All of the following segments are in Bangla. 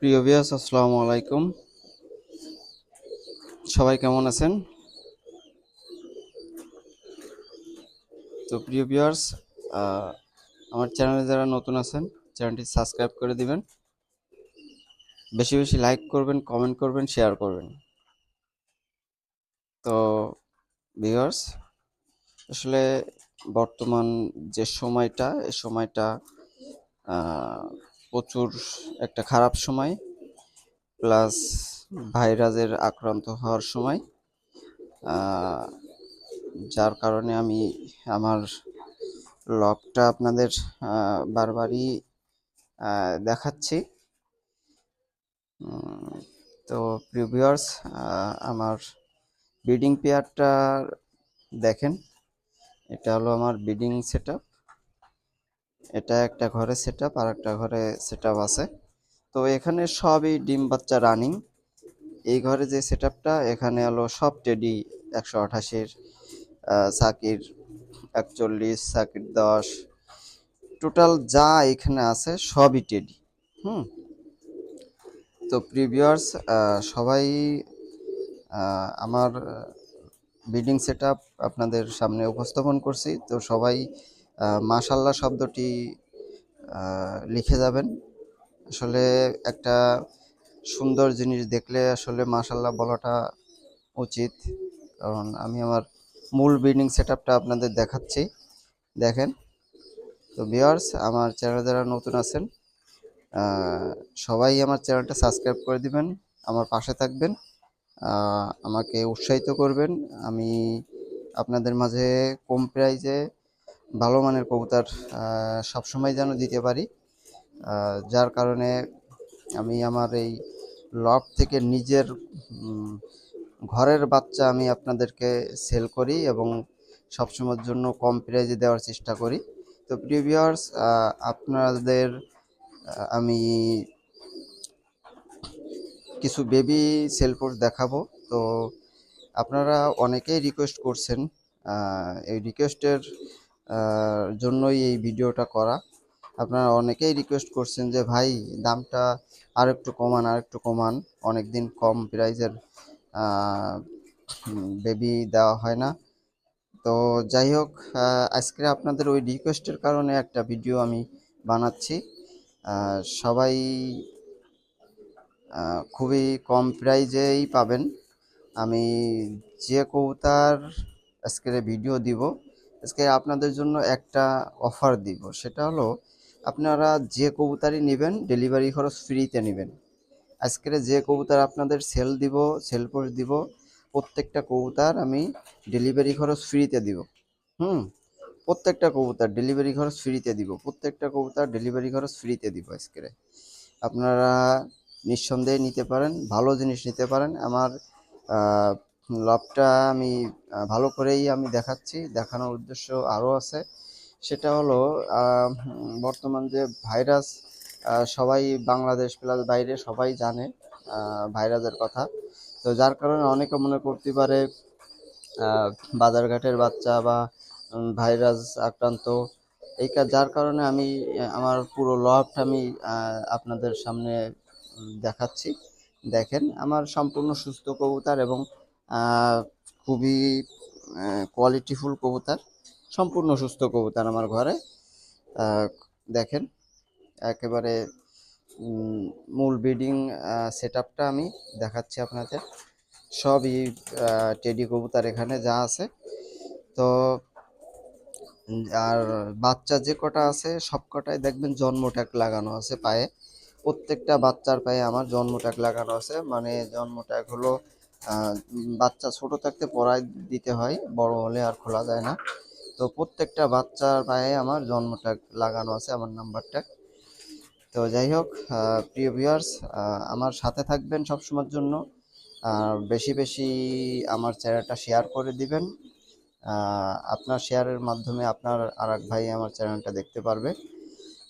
প্রিয় বিয়াস আসসালামু আলাইকুম। সবাই কেমন আছেন? তো প্রিয় বিয়ার্স আমার চ্যানেলে যারা নতুন আছেন চ্যানেলটি সাবস্ক্রাইব করে দিবেন। বেশি বেশি লাইক করবেন কমেন্ট করবেন শেয়ার করবেন। তো ভিউয়ার্স আসলে বর্তমান যে সময়টা এই সময়টা প্রচুর একটা খারাপ সময়, প্লাস ভাইরাসের আক্রান্ত হওয়ার সময় যার কারণে আমি আমার লবটা আপনাদের বারবারই দেখাচ্ছি। তো প্রিয় ভিউয়ার্স আমার ব্রিডিং পেয়ারটা দেখেন। এটা হলো আমার ব্রিডিং সেট এটা একটা ঘরে সেট আপ আর একটা ঘরে সেট আছে। তো এখানে সবই ডিম বাচ্চা রানিং এই ঘরে যে সেট এখানে হলো সব টেডি একশো আঠাশের সাকির একচল্লিশ, সাকির দশ। টোটাল যা এখানে আছে সবই টেডি হুম? তো প্রিভিয়ার্স সবাই আমার বিল্ডিং সেট আপনাদের সামনে উপস্থাপন করছি। তো সবাই মাশাল্লাহ শব্দটি লিখে যাবেন। আসলে একটা সুন্দর জিনিস দেখলে আসলে মাশাল্লাহ বলাটা উচিত। কারণ আমি আমার মূল বিল্ডিং সেট আপনাদের দেখাচ্ছি। দেখেন। তো ভিউয়ার্স, আমার চ্যানেল যারা নতুন আছেন সবাই আমার চ্যানেলটা সাবস্ক্রাইব করে দিবেন, আমার পাশে থাকবেন আমাকে উৎসাহিত করবেন। আমি আপনাদের মাঝে কম প্রাইজে ভালো মানের কবুতর সবসময় যেন দিতে পারি। যার কারণে আমি আমার এই লব থেকে নিজের ঘরের বাচ্চা আমি আপনাদেরকে সেল করি এবং সবসময়ের জন্য কম প্রাইজে দেওয়ার চেষ্টা করি। তো প্রিভিয়ার্স আপনাদের আমি কিছু বেবি সেল দেখাবো। তো আপনারা অনেকেই রিকোয়েস্ট করছেন এই রিকোয়েস্টের জন্যই এই ভিডিওটা করা। আপনারা অনেকেই রিকোয়েস্ট করছেন যে, ভাই, দামটা আর একটু কমান আর একটু কমান। অনেক দিন কম প্রাইজের বেবি দেওয়া হয় না। তো যাই হোক আজকে আপনাদের ওই রিকোয়েস্টের কারণে একটা ভিডিও আমি বানাচ্ছি। সবাই খুবই কম প্রাইজেই পাবেন। আমি যে কৌতার আজকের ভিডিও দিব আজকে আপনাদের জন্য একটা অফার দিব। সেটা হলো, আপনারা যে কবুতারই নেবেন ডেলিভারি খরচ ফ্রিতে নেবেন। আজকের যে কবুতার আপনাদের সেল দিব সেল পোস্ট দিব, প্রত্যেকটা কবুতার আমি ডেলিভারি খরচ ফ্রিতে দিব। হুম? প্রত্যেকটা কবুতার ডেলিভারি খরচ ফ্রিতে দিব। প্রত্যেকটা কবুতার ডেলিভারি খরচ ফ্রিতে দিব আজকের। আপনারা নিঃসন্দেহে নিতে পারেন, ভালো জিনিস নিতে পারেন। আমার লাভটা আমি ভালো করেই আমি দেখাচ্ছি। দেখানোর উদ্দেশ্য আরও আছে। সেটা হলো বর্তমান যে ভাইরাস সবাই বাংলাদেশ প্লাস বাইরে সবাই জানে ভাইরাসের কথা। তো যার কারণে অনেকে মনে করতে পারে বাজারঘাটের বাচ্চা বা ভাইরাস আক্রান্ত। এই কা- যার কারণে আমি, আমার পুরো লভটা আমি আপনাদের সামনে দেখাচ্ছি। দেখেন, আমার সম্পূর্ণ সুস্থ কবুতর এবং খুবই কোয়ালিটিফুল কবুতর, সম্পূর্ণ সুস্থ কবুতর আমার ঘরে। দেখেন, একেবারে মূল ব্রিডিং সেট আমি দেখাচ্ছি আপনাদের। সবই টেডি কবুতর এখানে যা আছে। তো, আর বাচ্চা যে কটা আছে, সব কটায় দেখবেন জন্ম ট্যাগ লাগানো আছে পায়ে। প্রত্যেকটা বাচ্চার পায়ে আমার জন্ম ট্যাগ লাগানো আছে। মানে জন্ম ট্যাগ হলো বাচ্চা ছোট থাকতে পরায় দিতে হয়, বড় হলে আর খোলা যায় না। তো প্রত্যেকটা বাচ্চার পায়ে আমার জন্ম ট্যাগ লাগানো আছে, আমার নাম্বারটা। তো যাই হোক প্রিয় ভিউয়ার্স আমার সাথে থাকবেন সবসময়ের জন্য। আর বেশি বেশি আমার চ্যানেলটা শেয়ার করে দিবেন। আপনার শেয়ারের মাধ্যমে আপনার আর এক ভাই আমার চ্যানেলটা দেখতে পারবে।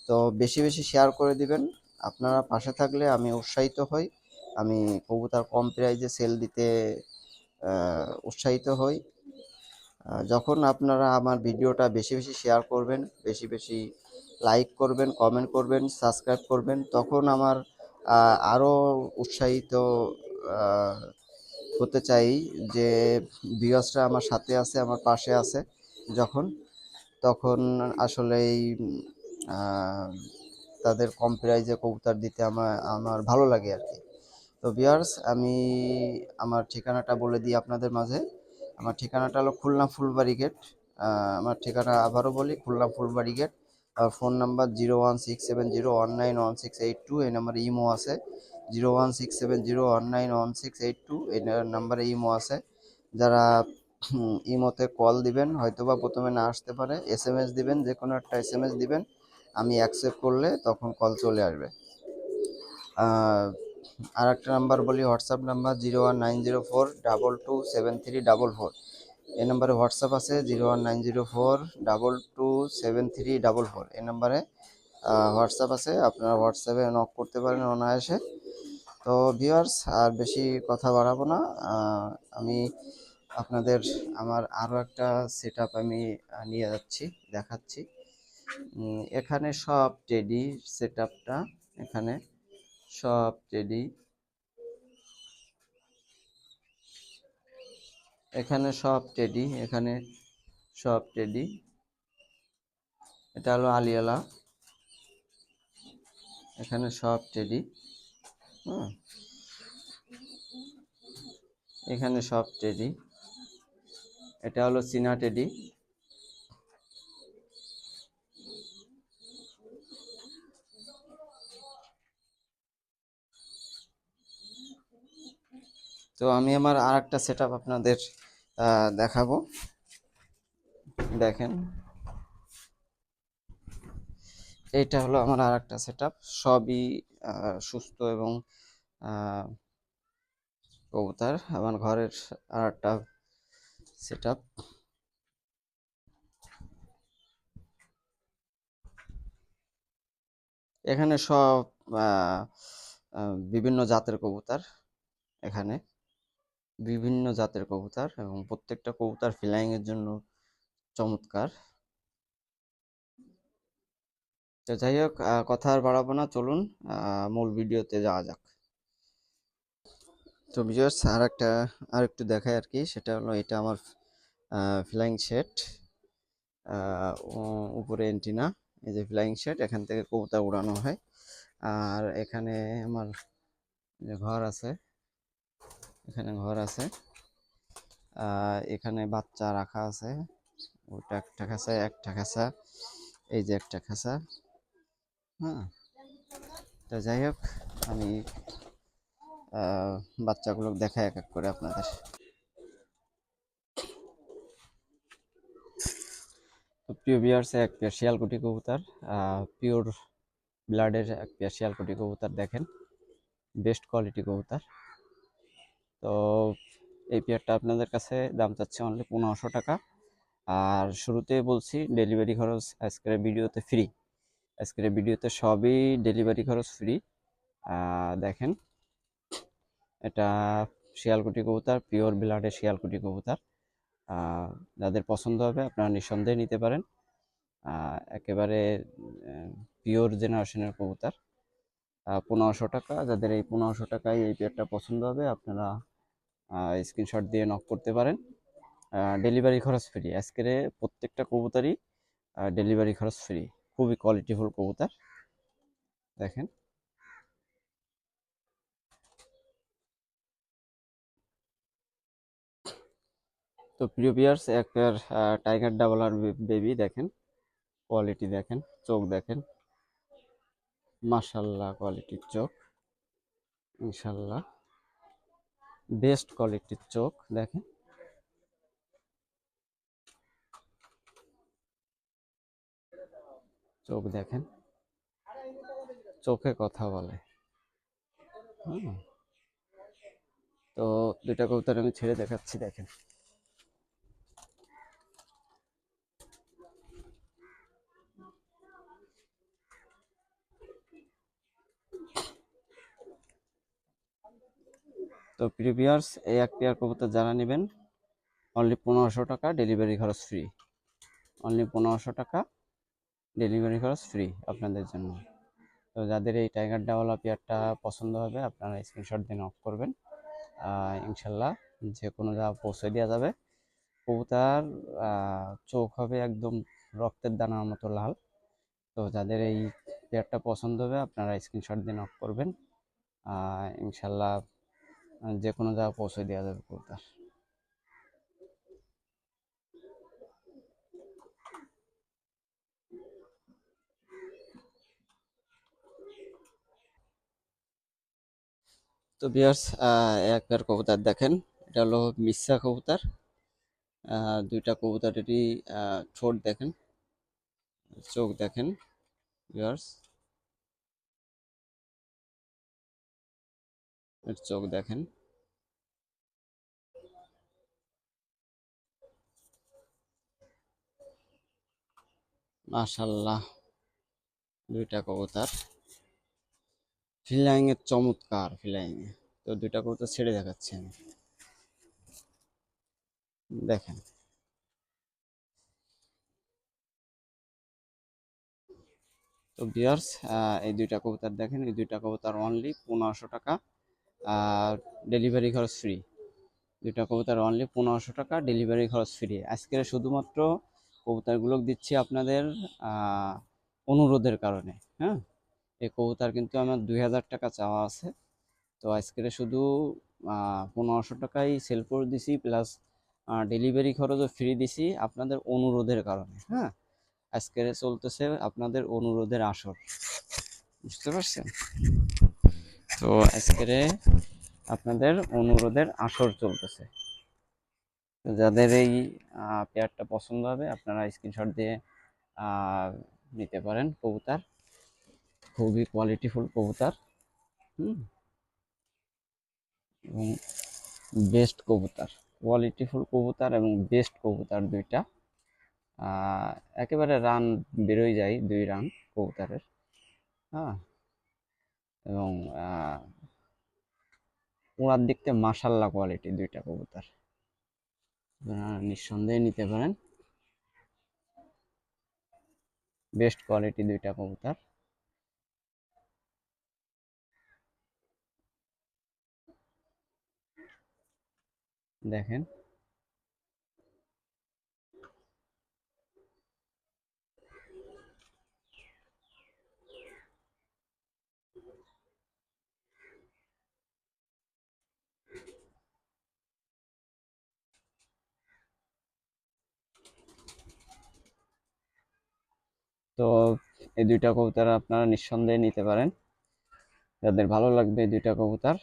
তো বেশি বেশি শেয়ার করে দিবেন। আপনারা পাশে থাকলে আমি উৎসাহিত হই। আমি কবুতর কম প্রাইজে সেল দিতে উৎসাহিত হই। যখন আপনারা আমার ভিডিওটা বেশি বেশি শেয়ার করবেন, বেশি বেশি লাইক করবেন কমেন্ট করবেন সাবস্ক্রাইব করবেন, তখন আমার আরও উৎসাহিত হতে চাই যে ভিউয়ার্সরা আমার সাথে আছে, আমার পাশে আছে যখন, তখন আসলেই তাদের কম প্রাইজে কবুতর দিতে আমার আমার ভালো লাগে আর কি। তো ভিউয়ার্স, আমি আমার ঠিকানাটা বলে দিই আপনাদের মাঝে। আমার ঠিকানাটা হলো খুলনা ফুলবাড়ি গেট আমার ঠিকানা আবারও বলি, খুলনা ফুলবাড়ি গেট আর phone number zero one six seven zero one nine one six eight two, এই নাম্বারে ইমো আছে। Zero one six seven zero one nine one six eight two, এই নাম্বারে ইমো আছে। যারা ইমোতে কল দিবেন, হয়তোবা প্রথমে না আসতে পারে এস এম এস দিবেন যে কোনো একটা এস এম এস দিবেন, আমি অ্যাকসেপ্ট করলে তখন কল চলে আসবে। আর একটা নাম্বার বলি, WhatsApp number zero one nine zero four double two seven three double four এই নাম্বারে হোয়াটসঅ্যাপ আছে zero one nine zero four double two seven three double four এই নাম্বারে হোয়াটসঅ্যাপ আছে, আপনারা হোয়াটসঅ্যাপে নক করতে পারেন অনায়াসে। তো ভিউয়ার্স আর বেশি কথা বাড়াবো না আমি আপনাদের, আমার আরও একটা সেট আমি নিয়ে যাচ্ছি, দেখাচ্ছি। এখানে সব টেডি সেট এখানে। সব টেডি এখানে সব টেডি এখানে সব টেডি এটা হলো আলিয়ালা। এখানে সব টেডি এখানে সব টেডি এটা হলো চীনা টেডি তো আমি আমার আর একটা সেট আপনাদের দেখাবো। দেখেন। এইটা হলো আমার আর একটা সেট সবই সুস্থ এবং কবুতার। আমার ঘরের আর একটা সেট এখানে সব বিভিন্ন জাতের কবুতর এখানে। বিভিন্ন জাতের কবুতর এবং প্রত্যেকটা কবুতর ফ্লাইং এর জন্য চমৎকার। তো যাই হোক কথা আর বাড়াবো না, চলুন মূল ভিডিওতে যাওয়া যাক। তো ভিউয়ার্স আর একটা, আর একটু দেখায় আর কি, সেটা হলো এটা আমার ফ্লাইং সেট উপরে এন্টিনা এই যে ফ্লাইং সেট এখান থেকে কবুতর উড়ানো হয়। আর এখানে আমার যে ঘর আছে এখানে ঘর আছে। এখানে বাচ্চা রাখা আছে। ওটা একটা খাঁচা একটা খাঁচা। এই যে একটা খাঁচা। হ্যাঁ। তো যাই হোক, আমি বাচ্চাগুলো দেখাই এক এক করে আপনাদের। তো প্রিয় এক পেয়ার শিয়ালকুটি কবুতর পিওর ব্লাডের এক পেয়ার শিয়ালকুটি কবুতর দেখেন। বেস্ট কোয়ালিটি কবুতর। তো এই পেয়ারটা আপনাদের কাছে দাম চাচ্ছে অনলি পনেরোশো টাকা। আর শুরুতে বলছি ডেলিভারি খরচ আজকের ভিডিওতে ফ্রি আজকের ভিডিওতে সবই ডেলিভারি খরচ ফ্রি দেখেন, এটা শিয়ালকুটি কবুতর পিওর ব্লাডের শিয়ালকুটি কবুতর। যাদের পছন্দ হবে আপনারা নিঃসন্দেহে নিতে পারেন। একেবারে পিওর জেনারেশনের কবুতর। পনেরোশো টাকা, যাদের এই পনেরোশো টাকায় এই পেয়ারটা পছন্দ হবে, আপনারা স্ক্রিনশট দিয়ে নক করতে পারেন। ডেলিভারি খরচ ফ্রি আজকের প্রত্যেকটা কবুতারই ডেলিভারি খরচ ফ্রি খুবই কোয়ালিটিফুল কবুতর। দেখেন। তো প্রিয় পিয়ার্স এক পেয়ার টাইগার ডাবল আর বেবি দেখেন। কোয়ালিটি দেখেন, চোখ দেখেন। মাশাল্লাহ কোয়ালিটির চোখ। ইনশাল্লাহ বেস্ট কোয়ালিটির চোখ, দেখেন। চোখ দেখেন। চোখে কথা বলে। তো দুটা কবুতর আমি ছেড়ে দেখাচ্ছি, দেখেন। তো প্রিভিয়ার্স এই এক পেয়ার কবুতর যারা নেবেন অনলি পনেরোশো টাকা ডেলিভারি খরচ ফ্রি অনলি পনেরোশো টাকা ডেলিভারি খরচ ফ্রি আপনাদের জন্য। তো যাদের এই টাইগার ডাওয়ালা পেয়ারটা পছন্দ হবে, আপনারা স্ক্রিনশট দিয়ে অফ করবেন। ইনশাল্লাহ যে কোনো যা পৌঁছে দেওয়া যাবে। কবুতার চোখ হবে একদম রক্তের দানার মতো লাল। তো যাদের এই পেয়ারটা পছন্দ হবে, আপনারা স্ক্রিনশট দিয়ে অফ করবেন। ইনশাল্লাহ যে কোনো জায়গা পৌঁছে দেওয়া যাবে কবুতার তো বিয়ার্স এক পেয়ার কবুতর দেখেন, এটা হলো মিসা কবুতর। দুইটা কবুতরেরই ঠোঁট দেখেন, চোখ দেখেন বিয়ার্স এর চোখ দেখেন। মাশাল্লাহ, দুইটা কবুতর। ফিলাইং এর চমৎকার ফিলাইং তো দুইটা কবুতর ছেড়ে দেখাচ্ছি আমি। দেখেন। তো বিয়ার্স এই দুইটা কবুতর দেখেন। এই দুইটা কবুতর অনলি পনেরোশো টাকা। আর ডেলিভারি খরচ ফ্রি দুইটা কবুতর অনলি পনেরোশো টাকা ডেলিভারি খরচ ফ্রি আজকের শুধুমাত্র কবুতরগুলো দিচ্ছি আপনাদের অনুরোধের কারণে হ্যাঁ? এই কবুতর কিন্তু আমার দুই হাজার টাকা চাওয়া আছে। তো আজকের শুধু পনেরোশো টাকাই সেল করে দিছি প্লাস ডেলিভারি খরচও ফ্রি দিছি আপনাদের অনুরোধের কারণে হ্যাঁ? আজকের চলতেছে আপনাদের অনুরোধের আসর। বুঝতে পারছেন? তো আজকের আপনাদের অনুরোধের আসর চলতেছে। তো যাদের এই পেয়ারটা পছন্দ হবে, আপনারা স্ক্রিনশট দিয়ে নিতে পারেন কবুতর। খুবই কোয়ালিটিফুল কবুতর, হুম। এবং বেস্ট কবুতর কোয়ালিটিফুল কবুতর এবং বেস্ট কবুতর দুইটা। একেবারে রান বেরোয় যায় দুই রান কবুতরের হ্যাঁ। এবং ওড়ার দেখতে মাসাল্লা কোয়ালিটি দুইটা কবুতর। আপনারা নিঃসন্দেহে নিতে পারেন। বেস্ট কোয়ালিটি দুইটা কবুতর। দেখেন। তো এই দুইটা কবুতর আপনারা নিঃসন্দেহে নিতে পারেন। যাদের ভালো লাগবে এই দুইটা কবুতর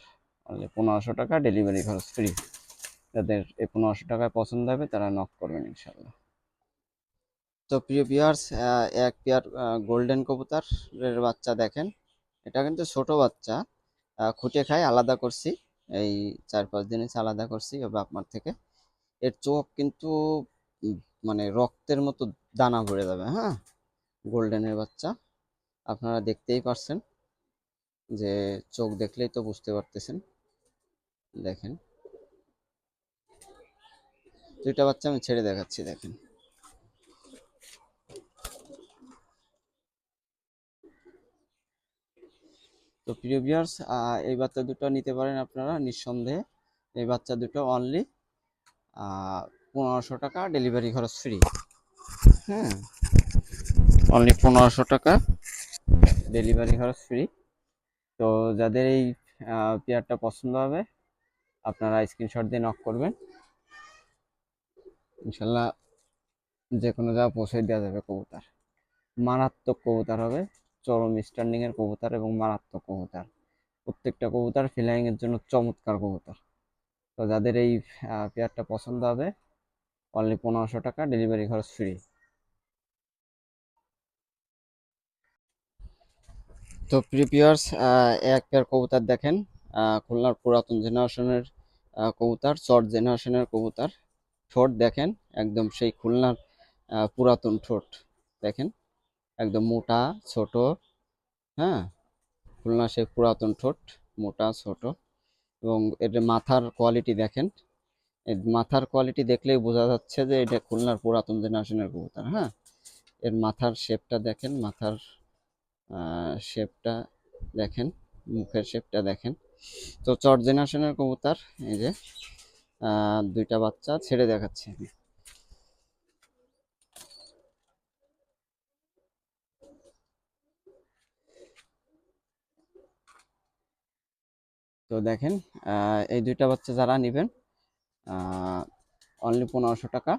পনেরোশো টাকা ডেলিভারি খরচ ফ্রি যাদের এই পনেরোশো টাকায় পছন্দ হবে, তারা নক করবেন ইনশাল্লাহ তো প্রিয় পিয়ার্স এক পেয়ার গোল্ডেন কবুতরের বাচ্চা দেখেন। এটা কিন্তু ছোট বাচ্চা খুঁটে খাই আলাদা করছি। এই চার পাঁচ দিন আলাদা করছি বাপমার থেকে। এর চোখ কিন্তু মানে রক্তের মতো দানা ভরে যাবে হ্যাঁ? গোল্ডেনের বাচ্চা। আপনারা দেখতেই পারছেন যে চোখ দেখলেই তো বুঝতে পারতেছেন। দেখেন। দুইটা বাচ্চা আমি ছেড়ে দেখাচ্ছি, দেখেন। তো প্রিয় ভিউয়ার্স এই বাচ্চা দুটো নিতে পারেন আপনারা নিঃসন্দেহে। এই বাচ্চা দুটো অনলি পনেরোশো টাকা ডেলিভারি খরচ ফ্রি হ্যাঁ। অনলি পনেরোশো টাকা। ডেলিভারি খরচ ফ্রি তো যাদের এই পেয়ারটা পছন্দ হবে, আপনারা স্ক্রিনশট দিয়ে নক করবেন। ইনশাল্লাহ যে কোনো জায়গা পৌঁছে দেওয়া যাবে কবুতর। মারাত্মক কবুতর হবে। চরম স্ট্যান্ডিং এর কবুতর এবং মারাত্মক কবুতর। প্রত্যেকটা কবুতর ফিলাইংয়ের জন্য চমৎকার কবুতর। তো যাদের এই পেয়ারটা পছন্দ হবে অনলি পনেরোশো টাকা ডেলিভারি খরচ ফ্রি তো প্রিপিয়ার্স এক পেয়ার কবুতর দেখেন। খুলনার পুরাতন জেনারেশনের কবুতার চট জেনারেশনের কবুতার। ঠোঁট দেখেন, একদম সেই খুলনার পুরাতন ঠোঁট দেখেন। একদম মোটা, ছোট হ্যাঁ? খুলনা সেই পুরাতন ঠোঁট, মোটা, ছোট। এবং এর মাথার কোয়ালিটি দেখেন। এর মাথার কোয়ালিটি দেখলেই বোঝা যাচ্ছে যে এটা খুলনার পুরাতন জেনারেশনের কবুতর হ্যাঁ? এর মাথার শেপটা দেখেন, মাথার শেপটা দেখেন, মুখের শেপটা দেখেন। তো চট জেনারেশনের কবুতর, এই যে দুইটা বাচ্চা ছেড়ে দেখাচ্ছি তো দেখেন এই দুইটা বাচ্চা যারা নেবেন অনলি পনেরোশো টাকা।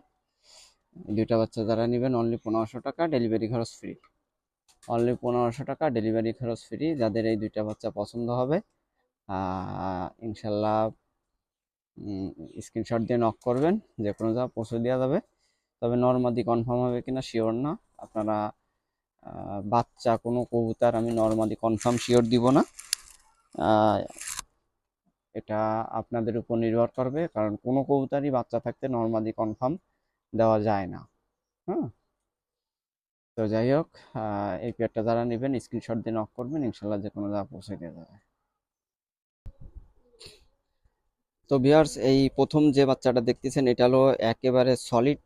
দুইটা বাচ্চা যারা নেবেন অনলি পনেরোশো টাকা ডেলিভারি খরচ ফ্রি অনলি পনেরোশো টাকা ডেলিভারি খরচ ফ্রি যাদের এই দুইটা বাচ্চা পছন্দ হবে। ইনশাল্লাহ স্ক্রিনশট দিয়ে নক করবেন, যে কোনো জায়গা পৌঁছে দেওয়া যাবে। তবে নর্মাদি কনফার্ম হবে কিনা শিওর না। আপনারা বাচ্চা, কোনো কবুতর আমি নর্মাদি কনফার্ম শিওর দিব না। এটা আপনাদের উপর নির্ভর করবে, কারণ কোনো কবুতারই বাচ্চা থাকতে নর্মাদি কনফার্ম দেওয়া যায় না। হ্যাঁ? তো যাই হোক এই পেয়ারটা যারা নেবেন স্ক্রিনশট দিয়ে নক করবেন, ইনশাল্লাহ যে কোনো জায়গা পৌঁছে দেওয়া যাবে। তো ভিউয়ার্স এই প্রথম যে বাচ্চাটা দেখতেছেন, এটা হলো একেবারে সলিড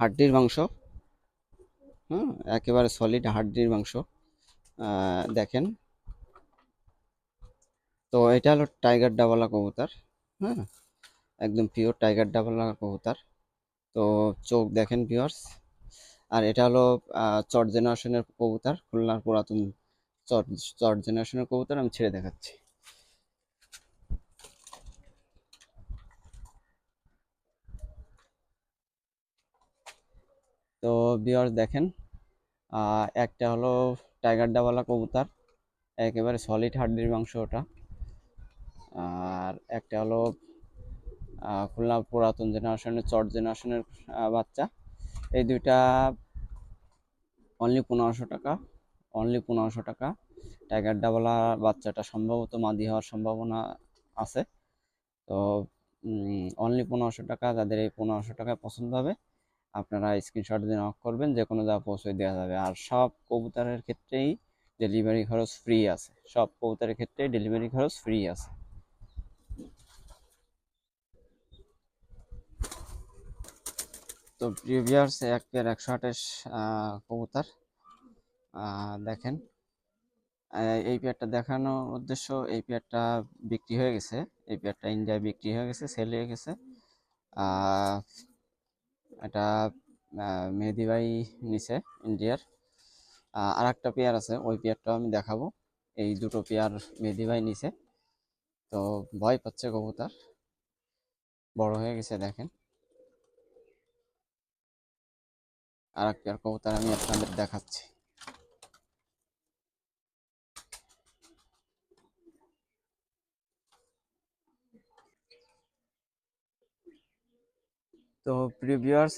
হাড্ডির মাংস। হুম, একেবারে সলিড হাড্ডির মাংস। দেখেন। তো এটা হলো টাইগার ডাবলা কবুতর। হ্যাঁ একদম পিওর টাইগার ডাবলা কবুতর। তো চোখ দেখেন ভিউয়ার্স আর এটা হলো চট জেনারেশনের কবুতর, খুলনার পুরাতন চট চট জেনারেশনের কবুতর, আমি ছেড়ে দেখাচ্ছি। তো ভিউয়ার্স দেখেন একটা হলো টাইগার ডাবলা কবুতর, একেবারে সলিড হাড্ডির মাংস ওটা। আর একটা হলো খুলনা পুরাতন জেনারেশনের, চট জেনারেশনের বাচ্চা। এই দুইটা অনলি পনেরোশো টাকা অনলি পনেরোশো টাকা। টাইগার ডাবলা বাচ্চাটা সম্ভবত মাদি হওয়ার সম্ভাবনা আছে। তো অনলি পনেরোশো টাকা, যাদের এই পনেরোশো টাকায় পছন্দ হবে, আপনারা স্ক্রিনশট দিয়ে নক করবেন যে কোনো যা পৌঁছে দেওয়া যাবে। আর সব কবুতরের ক্ষেত্রেই ডেলিভারি খরচ ফ্রি আছে। সব কবুতরের ক্ষেত্রেই ডেলিভারি খরচ ফ্রি আছে। তো প্রিভিয়ার্স এক পেয়ার একশো আঠাশ কবুতর। দেখেন। এই পেয়ারটা দেখানোর উদ্দেশ্য এই পেয়ারটা বিক্রি হয়ে গেছে। এই পেয়ারটা ইন্ডিয়ায় বিক্রি হয়ে গেছে সেল হয়ে গেছে। এটা আহ, মেহেদি ভাই নিছে ইন্ডিয়ার। আর একটা পেয়ার আছে ওই পেয়ারটাও আমি দেখাবো। এই দুটো পেয়ার মেহেদি ভাই নিছে। তো ভয় পাচ্ছে কবুতর। বড় হয়ে গেছে দেখেন। আর এক পেয়ার কবুতর আমি আপনাদের দেখাচ্ছি। তো প্রিভিয়ার্স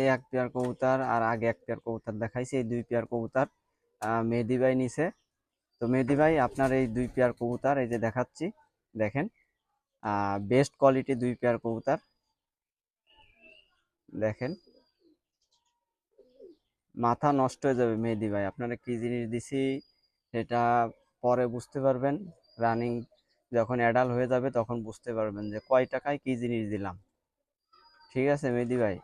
এই এক পেয়ার কবুতর আর আগে এক পেয়ার কবুতর দেখাইছি, এই দুই পেয়ার কবুতর মেহেদি ভাই নিছে। তো মেহেদি ভাই, আপনার এই দুই পেয়ার কবুতর, এই যে দেখাচ্ছি, দেখেন বেস্ট কোয়ালিটি দুই পেয়ার কবুতর। দেখেন মাথা নষ্ট হয়ে যাবে মেহেদি ভাই। আপনারা কি জিনিস দিছি সেটা পরে বুঝতে পারবেন। রানিং যখন অ্যাডাল হয়ে যাবে তখন বুঝতে পারবেন যে কয় টাকায় কি জিনিস দিলাম। ঠিক আছে মেহেদি ভাই?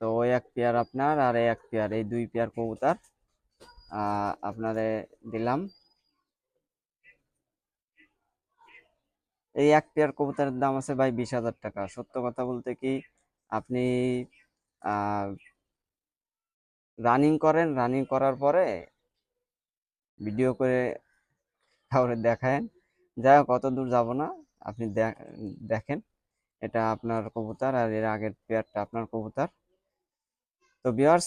তো ওই এক পেয়ার আপনার আর এক পেয়ার, এই দুই পেয়ার কবুতার আপনারে দিলাম। এই এক পেয়ার কবুতরের দাম আছে ভাই বিশ হাজার টাকা। সত্য কথা বলতে কি আপনি রানিং করেন রানিং করার পরে ভিডিও করে তারপরে দেখায়েন। যাই হোক দূর যাব না। আপনি দেখেন, এটা আপনার কবুতর আর এর আগের পেয়ারটা আপনার কবুতর। তো বিয়ার্স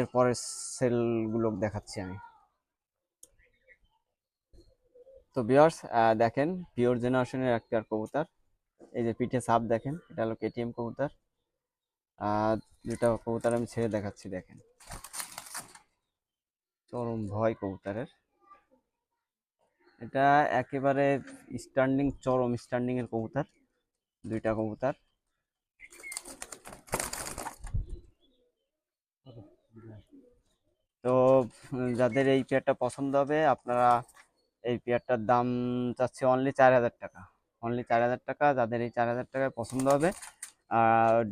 এরপরের সেলগুলো দেখাচ্ছি আমি। তো বিয়ার্স দেখেন পিওর জেনারেশনের এক পেয়ার কবুতর। এই যে পিঠে সাপ দেখেন, এটা হলো কেটিএম কবুতর। আর দুটা কবুতর আমি ছেড়ে দেখাচ্ছি, দেখেন। চরম ভয় কবুতরের। এটা একেবারে স্ট্যান্ডিং চরম স্ট্যান্ডিং এর কবুতর, দুইটা কবুতর। তো, যাদের এই পেয়ারটা পছন্দ হবে, আপনারা এই পেয়ারটার দাম চাচ্ছে অনলি চার হাজার টাকা। অনলি চার হাজার টাকা, যাদের এই চার হাজার টাকায় পছন্দ হবে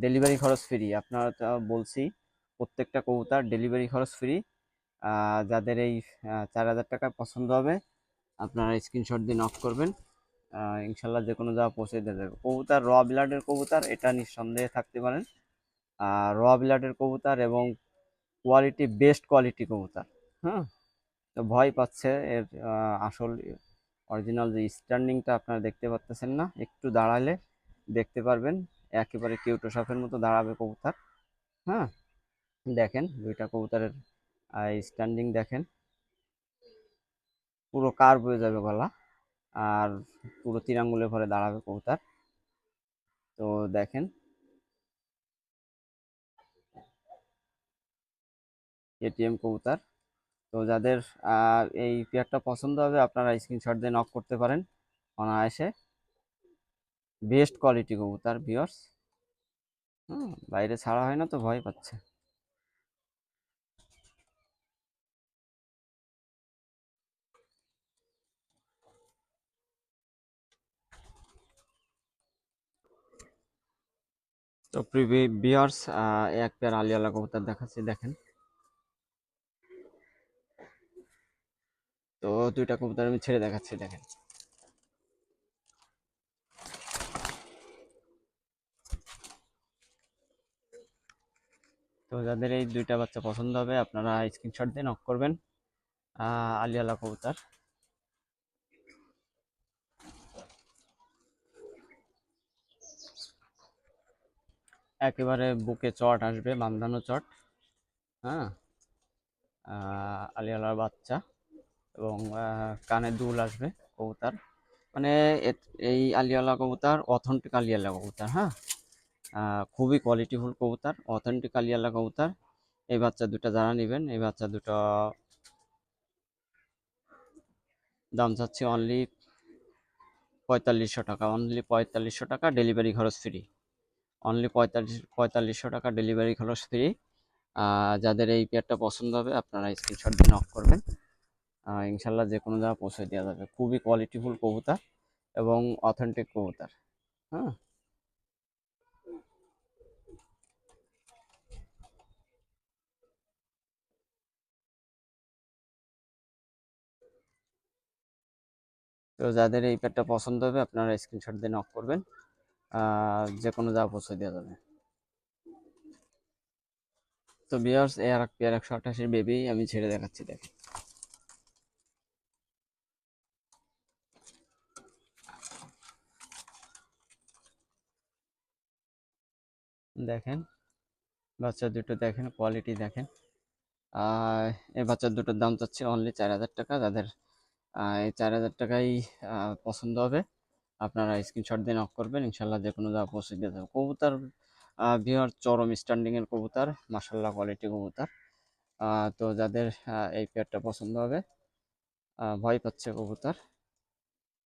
ডেলিভারি খরচ ফ্রি আপনারা তো বলছি, প্রত্যেকটা কবুতার ডেলিভারি খরচ ফ্রি যাদের এই চার হাজার টাকা পছন্দ হবে, আপনারা স্ক্রিনশট দিয়ে নক করবেন ইনশাল্লাহ যে কোনো জায়গা পৌঁছে দিয়ে যাবে কবুতর র ব্লাডের কবুতার, এটা নিঃসন্দেহে থাকতে পারেন। র ব্লাডের কবুতার এবং কোয়ালিটি বেস্ট কোয়ালিটি কবুতার হ্যাঁ? তো ভয় পাচ্ছে এর আসল অরিজিনাল যে স্ট্যান্ডিংটা আপনারা দেখতে পাচ্তেছেন না, একটু দাঁড়ালে দেখতে পারবেন। একেবারে কিউটো সাপের মতো দাঁড়াবে কবুতর হ্যাঁ? দেখেন, দুইটা কবুতরের স্ট্যান্ডিং দেখেন। পুরো কার হয়ে যাবে গলা, আর পুরো তিন আঙ্গুলে ভরে দাঁড়াবে কবুতর। তো দেখেন, এটিএম কবুতর। তো যাদের এই পেয়ারটা পছন্দ হবে, আপনারা স্ক্রিনশট দিয়ে নক করতে পারেন অনায়াসে। বেস্ট কোয়ালিটি কবুতর ভিওর্স হুম, বাইরে ছাড়া হয় না তো ভয় পাচ্ছে। তো প্রিভি ভিওর্স এক পেয়ার আলিয়ালা কবুতর দেখাচ্ছি, দেখেন। তো দুইটা কবুতর আমি ছেড়ে দেখাচ্ছি, দেখেন। তো যাদের এই দুইটা বাচ্চা পছন্দ হবে, আপনারা স্ক্রিনশট দিয়ে নক করবেন। আলিয়ালা কবুতর। একেবারে বুকে চট আসবে বান্ধানো চট। হ্যাঁ? আলিয়ালার বাচ্চা এবং কানে দুল আসবে কবুতর। মানে এই আলিয়ালা কবুতর অথেন্টিক আলিয়ালা কবুতর হ্যাঁ? খুবই কোয়ালিটিফুল কবুতর অথেন্টিক আলিয়ালা কবুতর। এই বাচ্চা দুটো যারা নেবেন, এই বাচ্চা দুটো দাম চাচ্ছি অনলি পঁয়তাল্লিশশো টাকা। অনলি পঁয়তাল্লিশশো টাকা ডেলিভারি খরচ ফ্রি অনলি পঁয়তাল্লিশ, পঁয়তাল্লিশশো টাকা ডেলিভারি খরচ ফ্রি যাদের এই পেয়ারটা পছন্দ হবে, আপনারা স্ক্রিনশট দিয়ে নক করবেন। ইনশাল্লাহ যে কোনো জায়গায় পৌঁছে দেওয়া যাবে। খুবই কোয়ালিটিফুল কবুতর এবং অথেন্টিক কবুতর। হ্যাঁ? তো যাদের এই প্যাডটা পছন্দ হবে, আপনারা স্ক্রিনশট দিয়ে নক করবেন। যে কোনো যা পৌঁছে দেওয়া যাবে। তো বিয়ার্স এক পেয়ার একশো আঠাশের বেবি আমি ছেড়ে দেখাচ্ছি, দেখেন। দেখেন, বাচ্চা দুটো দেখেন কোয়ালিটি দেখেন। এই বাচ্চার দুটোর দাম চাচ্ছে অনলি চার হাজার টাকা, যাদের এই চার হাজার টাকাই পছন্দ হবে। আপনারা স্ক্রিনশট দিয়ে নক করবেন ইনশাল্লাহ যে কোনো জায়গা পৌঁছে দিয়ে কবুতর বিহার চরম স্ট্যান্ডিংয়ের কবুতার মাসাল্লাহ কোয়ালিটি কবুতার। তো যাদের এই পেয়ারটা পছন্দ হবে ভয় পাচ্ছে কবুতার।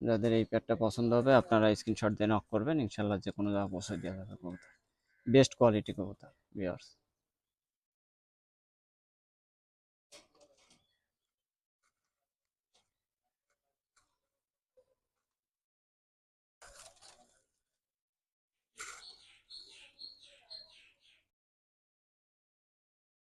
যাদের এই পেয়ারটা পছন্দ হবে, আপনারা স্ক্রিনশট দিয়ে নক করবেন ইনশাল্লাহ যে কোনো জায়গা পৌঁছে দেওয়া যাবে কবুতর। বেস্ট কোয়ালিটি কবুতর বিয়ার্স